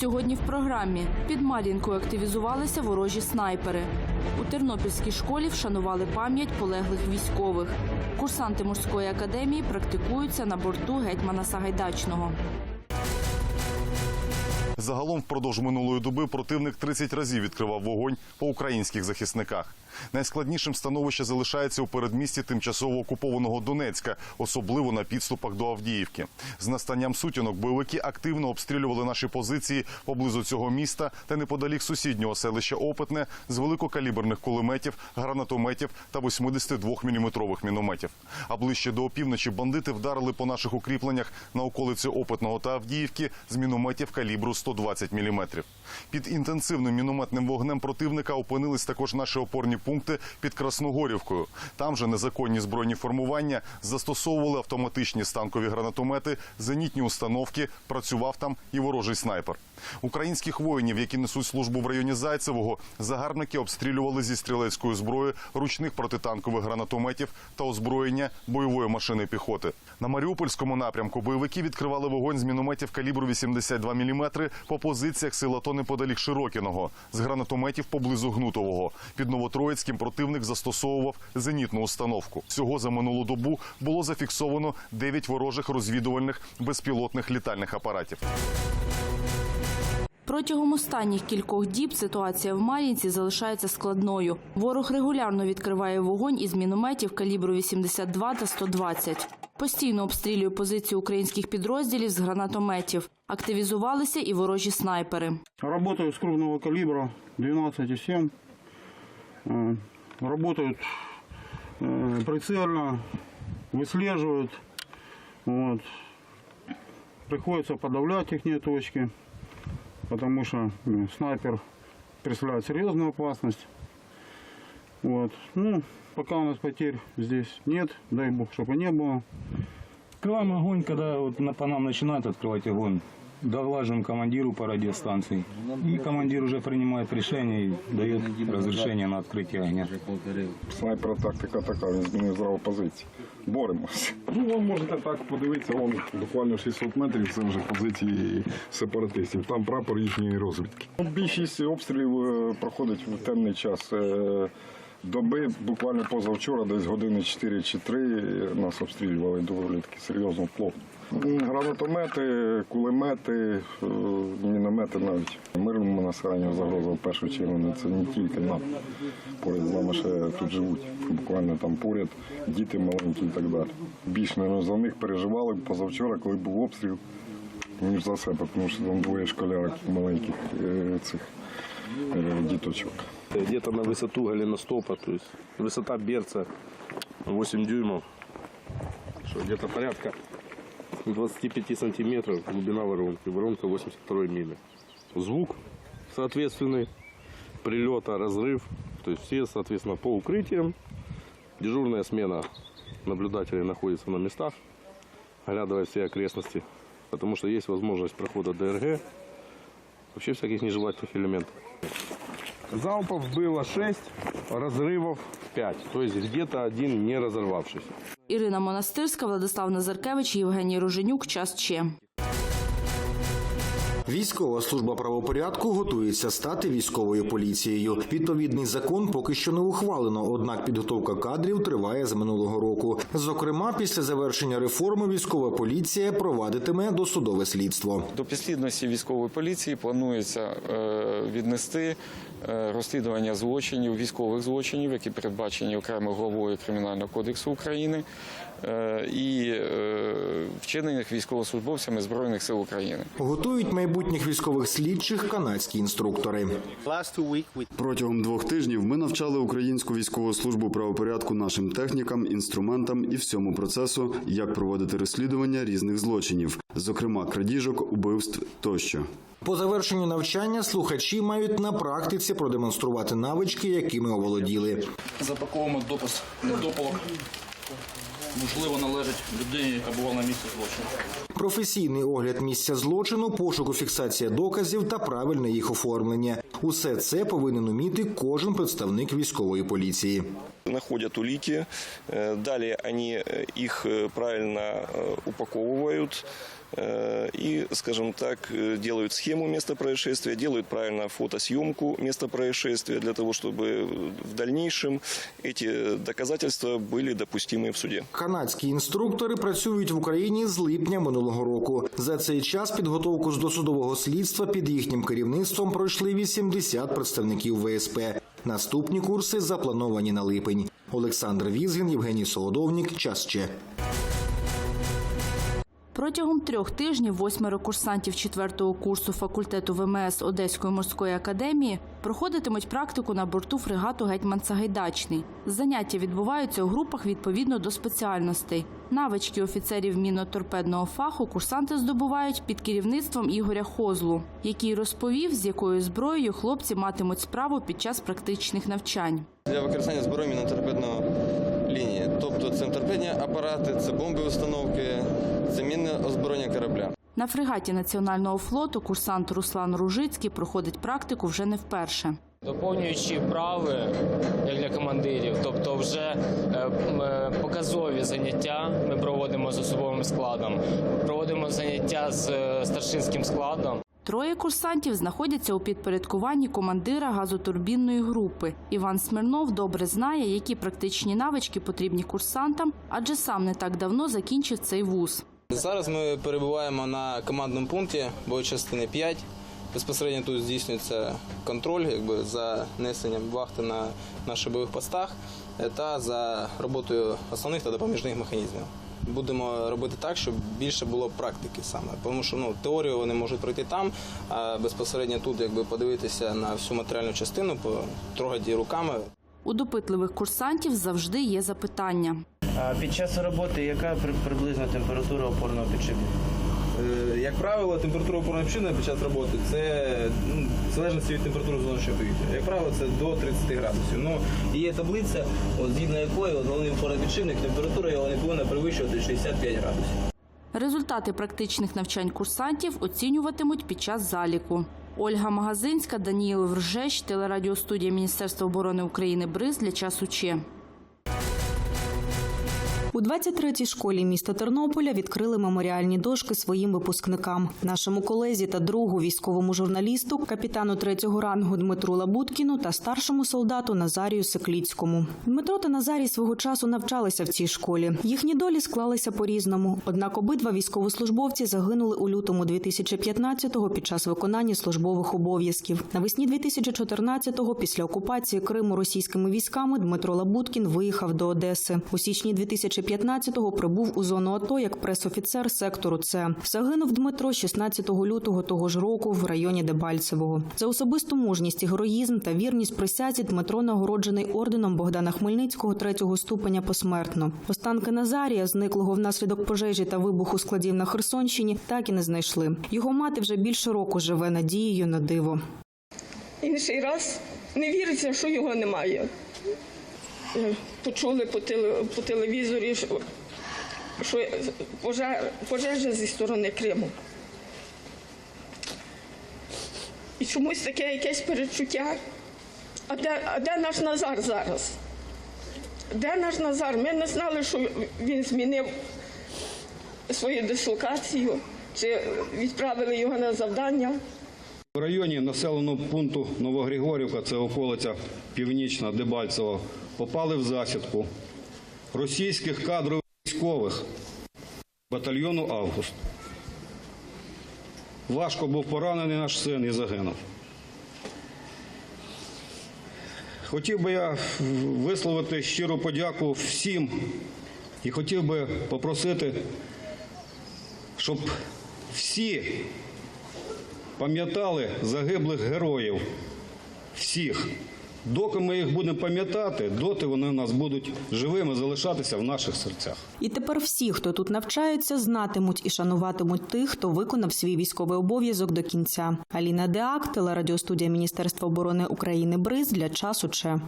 Сьогодні в програмі під Мар'їнкою активізувалися ворожі снайпери. У Тернопільській школі вшанували пам'ять полеглих військових. Курсанти морської академії практикуються на борту гетьмана Сагайдачного. Загалом впродовж минулої доби противник 30 разів відкривав вогонь по українських захисниках. Найскладнішим становище залишається у передмісті тимчасово окупованого Донецька, особливо на підступах до Авдіївки. З настанням сутінок бойовики активно обстрілювали наші позиції поблизу цього міста та неподалік сусіднього селища Опитне з великокаліберних кулеметів, гранатометів та 82-мм мінометів. А ближче до опівночі бандити вдарили по наших укріпленнях на околиці Опитного та Авдіївки з мінометів калібру 120 мм. Під інтенсивним мінометним вогнем противника опинились також наші опорні пункти під Красногорівкою. Там же незаконні збройні формування застосовували автоматичні станкові гранатомети, зенітні установки. Працював там і ворожий снайпер. Українських воїнів, які несуть службу в районі Зайцевого, загарбники обстрілювали зі стрілецької зброї, ручних протитанкових гранатометів та озброєння бойової машини піхоти. На Маріупольському напрямку бойовики відкривали вогонь з мінометів калібру 82 мм по позиціях сил АТО неподалік Широкіного, з гранатометів поблизу Гнутового. Під Новотроїцьким противник застосовував зенітну установку. Всього за минулу добу було зафіксовано 9 ворожих розвідувальних безпілотних літальних апаратів. Протягом останніх кількох діб ситуація в Мар'їнці залишається складною. Ворог регулярно відкриває вогонь із мінометів калібру 82 та 120. Постійно обстрілює позиції українських підрозділів з гранатометів. Активізувалися і ворожі снайпери. Работают с крупного калибра 12,7. Э, Работают э, прицельно, выслеживают. Вот. Приходится подавлять их точки, потому что ну, снайпер представляет серьезную опасность. Вот. Ну, пока у нас потерь здесь нет, дай бог, чтобы и не было. Открываем огонь, когда вот на- по нам начинают открывать огонь. Доглаживаем командиру по радиостанции. И командир уже принимает решение и дает разрешение на открытие огня. Снайпера тактика така, він змінив зразу позиції. Боремося. Ну, ви можете так подивитися, вон буквально 600 метрів це вже позиції сепаратистів. Там прапор їхньої розвідки. Більшість обстрілів е, проходить в темний час. Доби буквально позавчора, десь години 4 чи 3 нас обстрілювали доволі таки серйозно плотно. Гранатомети, кулемети, е, міномети навіть. Мирному населенню загроза в першу чергу не це не тільки нам. Поряд з нами ще тут живуть. Буквально там поряд діти маленькі і так далі. Більш мабуть, за них переживали позавчора, коли був обстріл, ніж за себе, тому що там двоє школярок маленьких е, цих е, діточок. Где-то на высоту голеностопа, то есть высота берца 8 дюймов, где-то порядка 25 сантиметров глубина воронки, воронка 82 мили. Звук соответственный, прилета, разрыв, то есть все, соответственно, по укрытиям. Дежурная смена наблюдателей находится на местах, оглядывая все окрестности, потому что есть возможность прохода ДРГ, вообще всяких нежелательных элементов. Залпов было 6, разрывов 5. То есть где-то один не разорвавшийся. Ірина Монастирська, Владислав Назаркевич, Євгеній Руженюк. Час ще. Військова служба правопорядку готується стати військовою поліцією. Відповідний закон поки що не ухвалено, однак підготовка кадрів триває з минулого року. Зокрема, після завершення реформи військова поліція провадитиме досудове слідство. До підслідності військової поліції планується е, віднести е, розслідування злочинів, військових злочинів, які передбачені окремою главою Кримінального кодексу України, е, і вчинених військовослужбовцями Збройних сил України. Готують майбутніх військових слідчих канадські інструктори. Протягом двох тижнів ми навчали українську військову службу правопорядку нашим технікам, інструментам і всьому процесу, як проводити розслідування різних злочинів, зокрема крадіжок, убивств тощо. По завершенню навчання слухачі мають на практиці продемонструвати навички, якими оволоділи. запаковуємо допис недопалок Можливо, належить людині, яка була на місці злочину. Професійний огляд місця злочину, пошуку фіксація доказів та правильне їх оформлення. Усе це повинен уміти кожен представник військової поліції. находят улики, э, далее они э, их э, правильно э, упаковывают, э, и, скажем так, э, делают схему места происшествия, делают правильно фотосъемку места происшествия для того, чтобы в дальнейшем эти доказательства были допустимы в суде. Канадські інструктори працюють в Україні з липня минулого року. За цей час підготовку з досудового слідства під їхнім керівництвом пройшли 80 представників ВСП. Наступні курси заплановані на липень. Олександр Візгін, Євгеній Солодовнік. Час ще. Протягом трьох тижнів восьмеро курсантів четвертого курсу факультету ВМС Одеської морської академії проходитимуть практику на борту фрегату Гетьман Сагайдачний. Заняття відбуваються у групах відповідно до спеціальностей. Навички офіцерів міноторпедного фаху курсанти здобувають під керівництвом Ігоря Хозлу, який розповів, з якою зброєю хлопці матимуть справу під час практичних навчань. для використання зброї міноторпедного лінії. Тобто це торпедні апарати, це бомби установки, це мінне озброєння корабля. На фрегаті Національного флоту курсант Руслан Ружицький проходить практику вже не вперше. Доповнюючи вправи як для командирів, тобто вже е, е, показові заняття ми проводимо з особовим складом, проводимо заняття з е, старшинським складом. Троє курсантів знаходяться у підпорядкуванні командира газотурбінної групи. Іван Смирнов добре знає, які практичні навички потрібні курсантам, адже сам не так давно закінчив цей вуз. Зараз ми перебуваємо на командному пункті частини 5. Безпосередньо тут здійснюється контроль якби, за несенням вахти на наших бойових постах е, та за роботою основних та допоміжних механізмів. Будемо робити так, щоб більше було практики саме, тому що ну теорію вони можуть пройти там, а безпосередньо тут, якби подивитися на всю матеріальну частину, потрогати руками. У допитливих курсантів завжди є запитання. А під час роботи яка при- приблизно температура опорного підшипника? Е, Як правило, температура опорної підшипника під час роботи це ну, в залежності від температури зовнішнього повітря. Як правило, це до 30 градусів. Ну є таблиця, от, згідно якої от, головний опорний підшипник, температура його не повинна перевищувати 65 градусів. Результати практичних навчань курсантів оцінюватимуть під час заліку. Ольга Магазинська, Даніїл Вржещ, телерадіостудія Міністерства оборони України «Бриз» для часу Че. У 23-й школі міста Тернополя відкрили меморіальні дошки своїм випускникам. Нашому колезі та другу військовому журналісту, капітану 3-го рангу Дмитру Лабуткіну та старшому солдату Назарію Секліцькому. Дмитро та Назарій свого часу навчалися в цій школі. Їхні долі склалися по-різному. Однак обидва військовослужбовці загинули у лютому 2015-го під час виконання службових обов'язків. Навесні 2014-го, після окупації Криму російськими військами, Дмитро Лабуткін виїхав до Одеси. У січні 2015-го прибув у зону АТО як пресофіцер сектору С. Загинув Дмитро 16 лютого того ж року в районі Дебальцевого. За особисту мужність і героїзм та вірність присязі Дмитро нагороджений орденом Богдана Хмельницького третього ступеня посмертно. Останки Назарія, зниклого внаслідок пожежі та вибуху складів на Херсонщині, так і не знайшли. Його мати вже більше року живе надією на диво. Інший раз не віриться, що його немає. Е, Почули по, телевізорі, що, пожежа зі сторони Криму. І чомусь таке якесь перечуття. А де, а де наш Назар зараз? Де наш Назар? Ми не знали, що він змінив свою дислокацію, чи відправили його на завдання. В районі населеного пункту Новогригорівка, це околиця Північна Дебальцево, попали в засідку російських кадрових військових батальйону Август. Важко був поранений наш син і загинув. Хотів би я висловити щиру подяку всім і хотів би попросити, щоб всі пам'ятали загиблих героїв всіх. Доки ми їх будемо пам'ятати, доти вони у нас будуть живими залишатися в наших серцях. І тепер всі, хто тут навчається, знатимуть і шануватимуть тих, хто виконав свій військовий обов'язок до кінця. Аліна Деак, телерадіостудія Міністерства оборони України «Бриз» для часу Че.